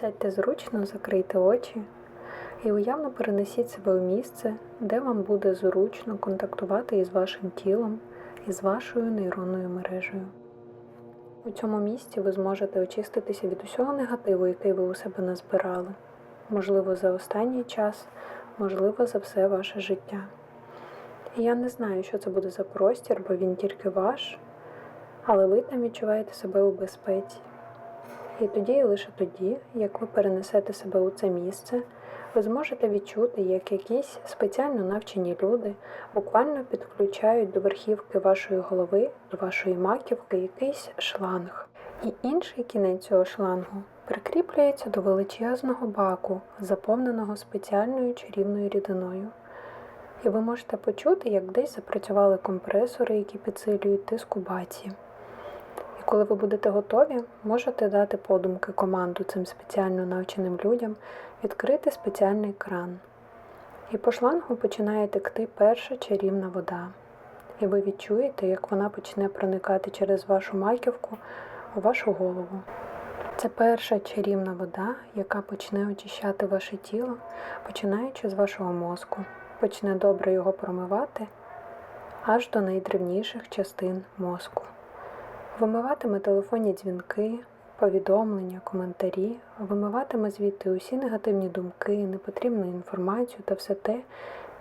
Сядьте зручно, закрийте очі і уявно перенесіть себе у місце, де вам буде зручно контактувати із вашим тілом і з вашою нейронною мережею. У цьому місці ви зможете очиститися від усього негативу, який ви у себе назбирали, можливо, за останній час, можливо, за все ваше життя. І я не знаю, що це буде за простір, бо він тільки ваш, але ви там відчуваєте себе у безпеці. І тоді, і лише тоді, як ви перенесете себе у це місце, ви зможете відчути, як якісь спеціально навчені люди буквально підключають до верхівки вашої голови, до вашої маківки якийсь шланг. І інший кінець цього шлангу прикріплюється до величезного баку, заповненого спеціальною чарівною рідиною. І ви можете почути, як десь запрацювали компресори, які підсилюють тиск у баці. Коли ви будете готові, можете дати подумки команду цим спеціально навченим людям відкрити спеціальний кран. І по шлангу починає текти перша чарівна вода. І ви відчуєте, як вона почне проникати через вашу маківку у вашу голову. Це перша чарівна вода, яка почне очищати ваше тіло, починаючи з вашого мозку, почне добре його промивати аж до найдревніших частин мозку. Вимиватиме телефонні дзвінки, повідомлення, коментарі, вимиватиме звідти усі негативні думки, непотрібну інформацію та все те,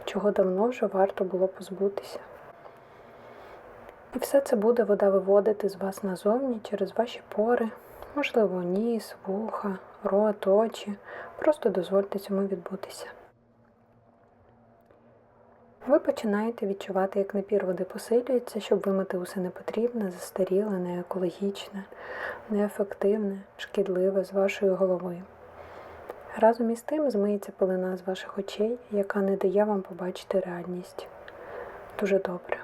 чого давно вже варто було позбутися. І все це буде вода виводити з вас назовні через ваші пори, можливо, ніс, вуха, рот, очі. Просто дозвольте цьому відбутися. Ви починаєте відчувати, як напір води посилюється, щоб вимити усе непотрібне, застаріле, неекологічне, неефективне, шкідливе з вашої голови. Разом із тим змиється пелена з ваших очей, яка не дає вам побачити реальність. Дуже добре.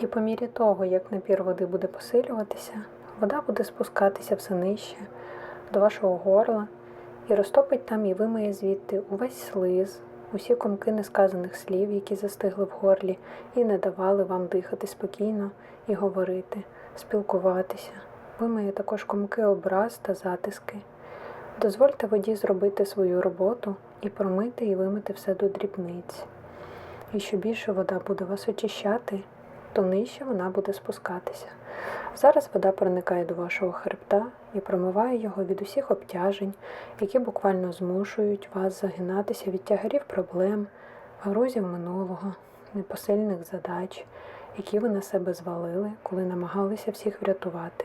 І по мірі того, як напір води буде посилюватися, вода буде спускатися все нижче до вашого горла і розтопить там і вимиє звідти увесь слиз, усі комки несказаних слів, які застигли в горлі, і не давали вам дихати спокійно і говорити, спілкуватися. Вимиє також комки образ та затиски. Дозвольте воді зробити свою роботу і промити і вимити все до дрібниць. І що більше вода буде вас очищати, то нижче вона буде спускатися. Зараз вода проникає до вашого хребта і промиває його від усіх обтяжень, які буквально змушують вас загинатися від тягарів проблем, грузів минулого, непосильних задач, які ви на себе звалили, коли намагалися всіх врятувати.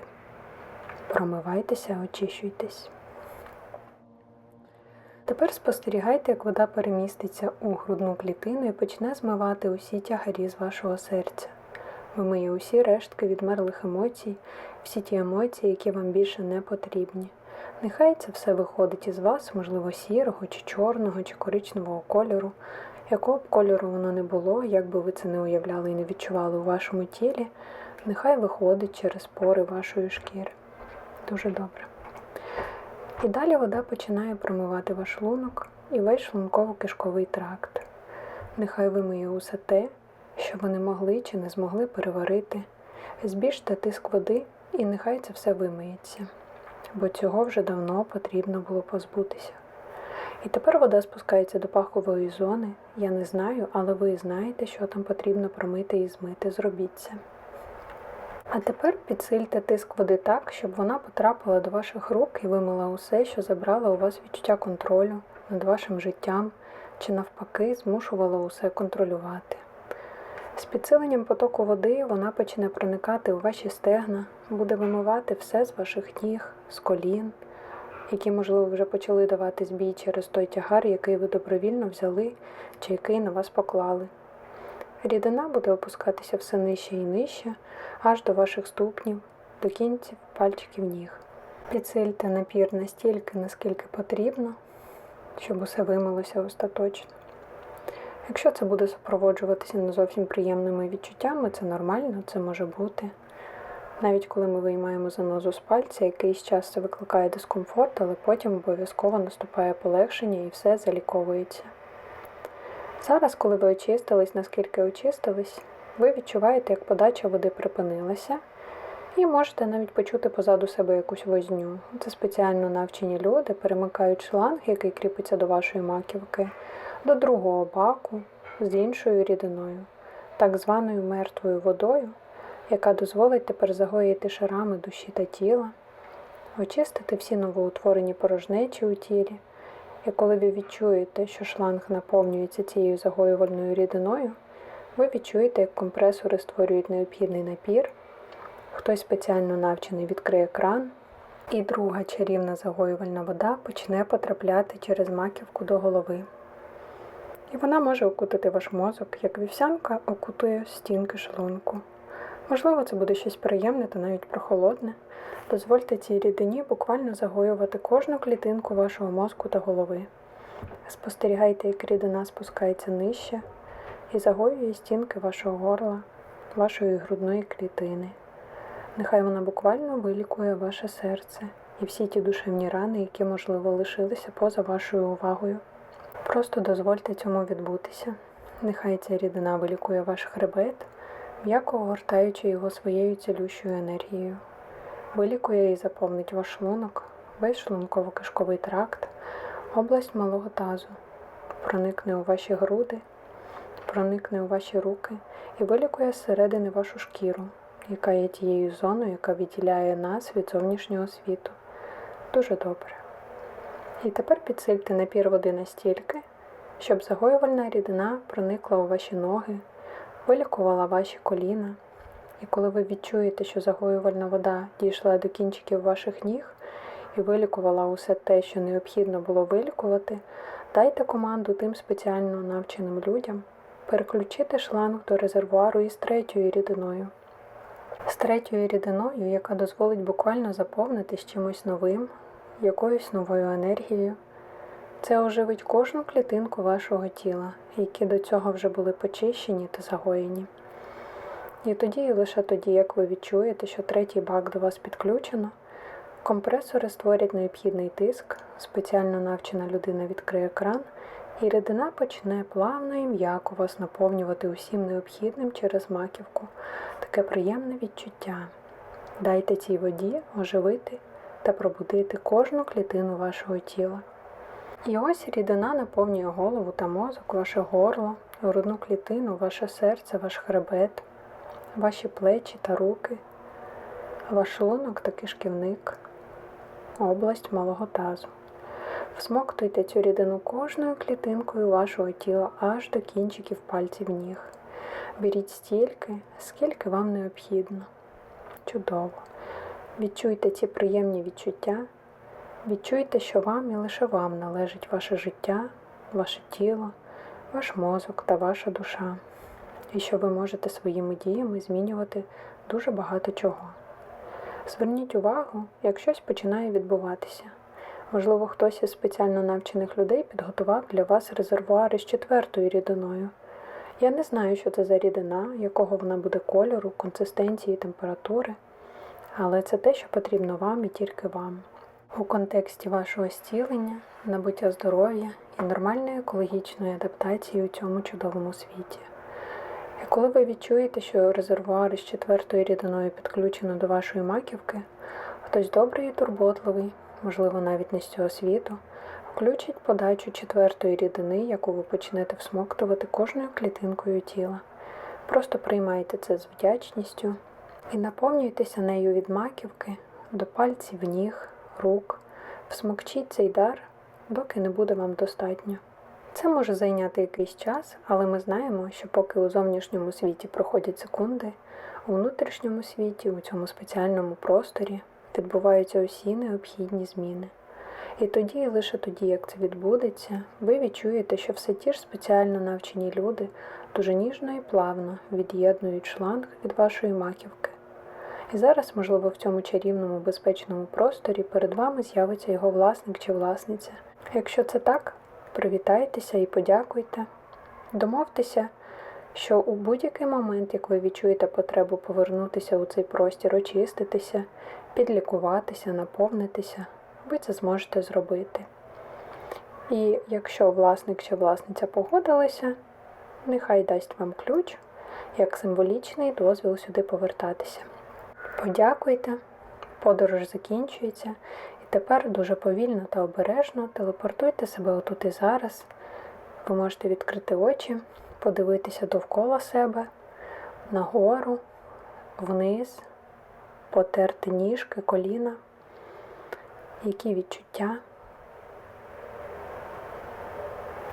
Промивайтеся, очищуйтесь. Тепер спостерігайте, як вода переміститься у грудну клітину і почне змивати усі тягарі з вашого серця. Вимиє усі рештки відмерлих емоцій, всі ті емоції, які вам більше не потрібні. Нехай це все виходить із вас, можливо, сірого, чи чорного, чи коричневого кольору, якого б кольору воно не було, як би ви це не уявляли і не відчували у вашому тілі, нехай виходить через пори вашої шкіри. Дуже добре. І далі вода починає промивати ваш шлунок і весь шлунково-кишковий тракт. Нехай вимиє усе те, що ви не могли чи не змогли переварити. Збільште тиск води, і нехай це все вимиється, бо цього вже давно потрібно було позбутися. І тепер вода спускається до пахової зони. Я не знаю, але ви знаєте, що там потрібно промити і змити. Зробіть це. А тепер підсильте тиск води так, щоб вона потрапила до ваших рук і вимила усе, що забрало у вас відчуття контролю над вашим життям, чи навпаки змушувала усе контролювати. З підсиленням потоку води вона почне проникати у ваші стегна, буде вимивати все з ваших ніг, з колін, які, можливо, вже почали давати збій через той тягар, який ви добровільно взяли чи який на вас поклали. Рідина буде опускатися все нижче і нижче, аж до ваших ступнів, до кінців пальчиків ніг. Підсильте напір настільки, наскільки потрібно, щоб усе вимилося остаточно. Якщо це буде супроводжуватися не зовсім приємними відчуттями, це нормально, це може бути. Навіть коли ми виймаємо занозу з пальця, якийсь час це викликає дискомфорт, але потім обов'язково наступає полегшення і все заліковується. Зараз, коли ви очистились, наскільки очистились, ви відчуваєте, як подача води припинилася, І можете навіть почути позаду себе якусь возню. Це спеціально навчені люди перемикають шланг, який кріпиться до вашої маківки, до другого баку з іншою рідиною, так званою мертвою водою, яка дозволить тепер загоїти шарами душі та тіла, очистити всі новоутворені порожнечі у тілі. І коли ви відчуєте, що шланг наповнюється цією загоювальною рідиною, ви відчуєте, як компресори створюють необхідний напір, хтось спеціально навчений відкриє кран, і друга чарівна загоювальна вода почне потрапляти через маківку до голови. І вона може окутати ваш мозок, як вівсянка окутує стінки шлунку. Можливо, це буде щось приємне та навіть прохолодне. Дозвольте цій рідині буквально загоювати кожну клітинку вашого мозку та голови. Спостерігайте, як рідина спускається нижче і загоює стінки вашого горла, вашої грудної клітини. Нехай вона буквально вилікує ваше серце і всі ті душевні рани, які, можливо, лишилися поза вашою увагою. Просто дозвольте цьому відбутися. Нехай ця рідина вилікує ваш хребет, м'яко огортаючи його своєю цілющою енергією. Вилікує і заповнить ваш шлунок, весь шлунково-кишковий тракт, область малого тазу, проникне у ваші груди, проникне у ваші руки і вилікує зсередини вашу шкіру, яка є тією зоною, яка відділяє нас від зовнішнього світу. Дуже добре. І тепер підсильте напір води настільки, щоб загоювальна рідина проникла у ваші ноги, вилікувала ваші коліна. І коли ви відчуєте, що загоювальна вода дійшла до кінчиків ваших ніг і вилікувала усе те, що необхідно було вилікувати, дайте команду тим спеціально навченим людям переключити шланг до резервуару із третьою рідиною. З третьою рідиною, яка дозволить буквально заповнитись чимось новим, якоюсь новою енергією. Це оживить кожну клітинку вашого тіла, які до цього вже були почищені та загоєні. І тоді, і лише тоді, як ви відчуєте, що третій бак до вас підключено, компресори створять необхідний тиск, спеціально навчена людина відкриє кран, і рідина почне плавно і м'яко вас наповнювати усім необхідним через маківку. Таке приємне відчуття. Дайте цій воді оживити та пробудити кожну клітину вашого тіла. І ось рідина наповнює голову та мозок, ваше горло, грудну клітину, ваше серце, ваш хребет, ваші плечі та руки, ваш шлунок та кишківник, область малого тазу. Всмоктуйте цю рідину кожною клітинкою вашого тіла аж до кінчиків пальців ніг. Беріть стільки, скільки вам необхідно. Чудово. Відчуйте ці приємні відчуття, відчуйте, що вам і лише вам належить ваше життя, ваше тіло, ваш мозок та ваша душа, і що ви можете своїми діями змінювати дуже багато чого. Зверніть увагу, як щось починає відбуватися. Можливо, хтось із спеціально навчених людей підготував для вас резервуари з четвертою рідиною. Я не знаю, що це за рідина, якого вона буде кольору, консистенції, температури але це те, що потрібно вам і тільки вам. У контексті вашого зцілення, набуття здоров'я і нормальної екологічної адаптації у цьому чудовому світі. І коли ви відчуєте, що резервуар із четвертою рідиною підключено до вашої маківки, хтось добрий і турботливий, можливо, навіть не з цього світу, включить подачу четвертої рідини, яку ви почнете всмоктувати кожною клітинкою тіла. Просто приймайте це з вдячністю і наповнюйтеся нею від маківки до пальців ніг, рук, всмокчіть цей дар, доки не буде вам достатньо. Це може зайняти якийсь час, але ми знаємо, що поки у зовнішньому світі проходять секунди, у внутрішньому світі, у цьому спеціальному просторі відбуваються усі необхідні зміни. І тоді, і лише тоді, як це відбудеться, ви відчуєте, що все ті ж спеціально навчені люди дуже ніжно і плавно від'єднують шланг від вашої маківки. І зараз, можливо, в цьому чарівному безпечному просторі перед вами з'явиться його власник чи власниця. Якщо це так, привітайтеся і подякуйте. Домовтеся, що у будь-який момент, як ви відчуєте потребу повернутися у цей простір, очиститися, підлікуватися, наповнитися, ви це зможете зробити. І якщо власник чи власниця погодилися, нехай дасть вам ключ як символічний дозвіл сюди повертатися. Подякуйте, подорож закінчується, і тепер дуже повільно та обережно телепортуйте себе отут і зараз. Ви можете відкрити очі, подивитися довкола себе, нагору, вниз, потерти ніжки, коліна. Які відчуття?